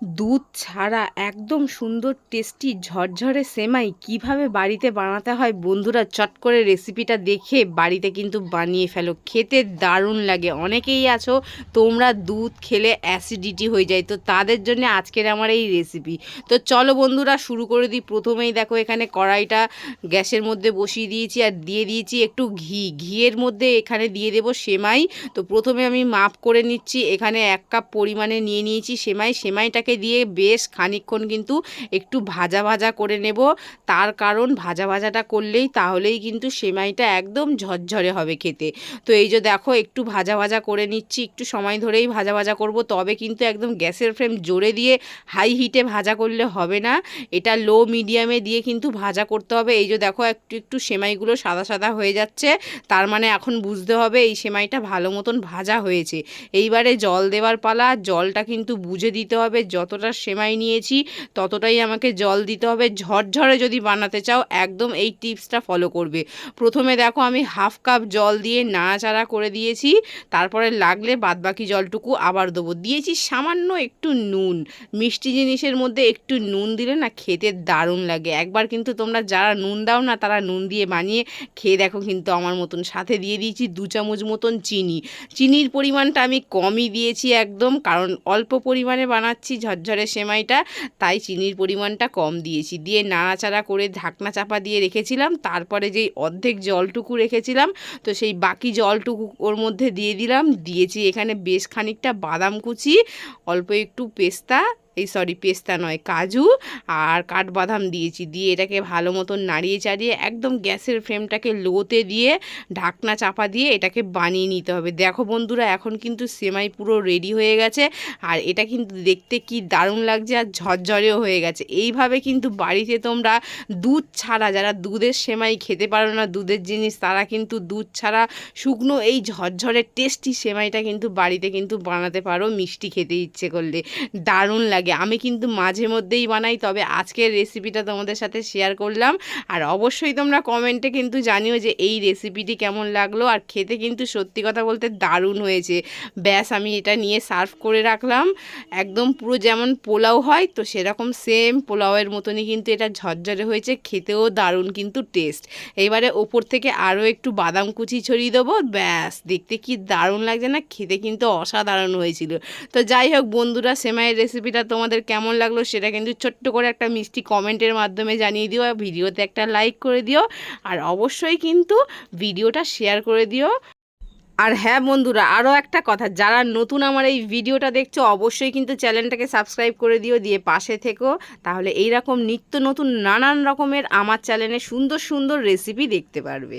দুধ ছাড়া একদম সুন্দর টেস্টি ঝরঝরে সেমাই কীভাবে বাড়িতে বানাতে হয় বন্ধুরা চট করে রেসিপিটা দেখে বাড়িতে কিন্তু বানিয়ে ফেলো। খেতে দারুণ লাগে। অনেকেই আছো, তোমরা দুধ খেলে অ্যাসিডিটি হয়ে যায়। তো তাদের জন্য আজকের আমার এই রেসিপি তো চলো বন্ধুরা, শুরু করে দিই। প্রথমেই দেখো এখানে কড়াইটা গ্যাসের মধ্যে বসিয়ে দিয়েছি আর দিয়ে দিয়েছি একটু ঘি। ঘিয়ের মধ্যে এখানে দিয়ে দেবো সেমাই। তো প্রথমে আমি মাপ করে নিচ্ছি। এখানে এক কাপ পরিমাণে নিয়ে নিয়েছি সেমাই। সেমাইটাকে দিয়ে বেশ খানিকক্ষণ কিন্তু একটু ভাজা ভাজা করে নেব। তার কারণ ভাজা ভাজাটা করলেই তাহলেই কিন্তু সেমাইটা একদম ঝরঝরে হবে খেতে। তো এই যে দেখো, একটু ভাজা ভাজা করে নিচ্ছি, একটু সময় ধরেই ভাজা ভাজা করব, তবে কিন্তু একদম গ্যাসের ফ্লেম জোরে দিয়ে হাই হিটে ভাজা করলে হবে না। এটা লো মিডিয়ামে দিয়ে কিন্তু ভাজা করতে হবে। এই যে দেখো, একটু একটু সেমাইগুলো সাদা সাদা হয়ে যাচ্ছে। তার মানে এখন বুঝতে হবে এই সেমাইটা ভালো মতন ভাজা হয়েছে। এইবারে জল দেওয়ার পালা, জলটা কিন্তু বুঝে দিতে হবে। যতটা সেমাই নিয়েছি, ততটাই আমাকে জল দিতে হবে। ঝরঝরে যদি বানাতে চাও, একদম এই টিপসটা ফলো করবে। প্রথমে দেখো আমি হাফ কাপ জল দিয়ে নাড়াচাড়া করে দিয়েছি, তারপরে লাগলে বাদবাকি জলটুকু আবার দেবো। দিয়েছি সামান্য একটু নুন, মিষ্টি জিনিসের মধ্যে একটু নুন দিলে না খেতে দারুণ লাগে। একবার কিন্তু তোমরা যারা নুন দাও না, তারা নুন দিয়ে বানিয়ে খেয়ে দেখো কিন্তু আমার মতন। সাথে দিয়ে দিয়েছি দু চামচ মতন চিনি। চিনির পরিমাণটা আমি কমই দিয়েছি একদম, কারণ অল্প পরিমাণে বানাচ্ছি ঝরঝরে সেমাইটা, তাই চিনির পরিমাণটা কম দিয়েছি। দিয়ে নাড়াচাড়া করে ঢাকনা চাপা দিয়ে রেখেছিলাম, তারপরে যেই অর্ধেক জলটুকু রেখেছিলাম, তো সেই বাকি জলটুকু ওর মধ্যে দিয়ে দিলাম। দিয়েছি এখানে বেশ খানিকটা বাদাম কুচি, অল্প একটু পেস্তা এই সরি, পেস্তা নয়, কাজু আর কাঠবাদাম দিয়েছি। দিয়ে এটাকে ভালো মতন নাড়িয়ে চাড়িয়ে একদম গ্যাসের ফ্লেমটাকে লোতে দিয়ে ঢাকনা চাপা দিয়ে এটাকে বানিয়ে নিতে হবে। দেখো বন্ধুরা, এখন কিন্তু সেমাই পুরো রেডি হয়ে গেছে আর এটা কিন্তু দেখতে কি দারুণ লাগছে আর ঝরঝরেও হয়ে গেছে। এইভাবে কিন্তু বাড়িতে তোমরা দুধ ছাড়া, যারা দুধের সেমাই খেতে পারো না, দুধের জিনিস, তারা কিন্তু দুধ ছাড়া শুকনো এই ঝরঝরে টেস্টি সেমাইটা কিন্তু বাড়িতে কিন্তু বানাতে পারো, মিষ্টি খেতে ইচ্ছে করলে। দারুণ লাগে। আমি কিন্তু মাঝে মধ্যেই বানাই, তবে আজকের রেসিপিটা তোমাদের সাথে শেয়ার করলাম। আর অবশ্যই তোমরা কমেন্টে কিন্তু জানিও যে এই রেসিপিটি কেমন লাগল। আর খেতে কিন্তু সত্যি কথা বলতে দারুণ হয়েছে। ব্যাস, আমি এটা নিয়ে সার্ভ করে রাখলাম। একদম পুরো যেমন পোলাও হয়, তো সেরকম সেম পোলাওয়ের মতনই কিন্তু এটা ঝরঝরে হয়েছে। খেতেও দারুণ কিন্তু টেস্ট এবারে ওপর থেকে আরও একটু বাদাম কুচি ছড়িয়ে দেবো। ব্যাস, দেখতে কি দারুণ লাগছে না? খেতে কিন্তু অসাধারণ হয়েছিল। তো যাই হোক, বন্ধুরা সেমাইয়ের রেসিপিটা তোমাদের কেমন লাগল সেটা কিন্তু ছোট্ট করে একটা মিষ্টি কমেন্টের মাধ্যমে জানিয়ে দিও ভিডিওতে একটা লাইক করে দিও। আর অবশ্যই কিন্তু ভিডিওটা শেয়ার করে দিও। আর হ্যাঁ বন্ধুরা আরও একটা কথা, যারা নতুন আমার এই ভিডিওটা দেখছ, অবশ্যই কিন্তু চ্যানেলটাকে সাবস্ক্রাইব করে দিও, দিয়ে পাশে থেকো। তাহলে এই রকম নিত্য নতুন নানান রকমের আমার চ্যানেলে সুন্দর সুন্দর রেসিপি দেখতে পারবে।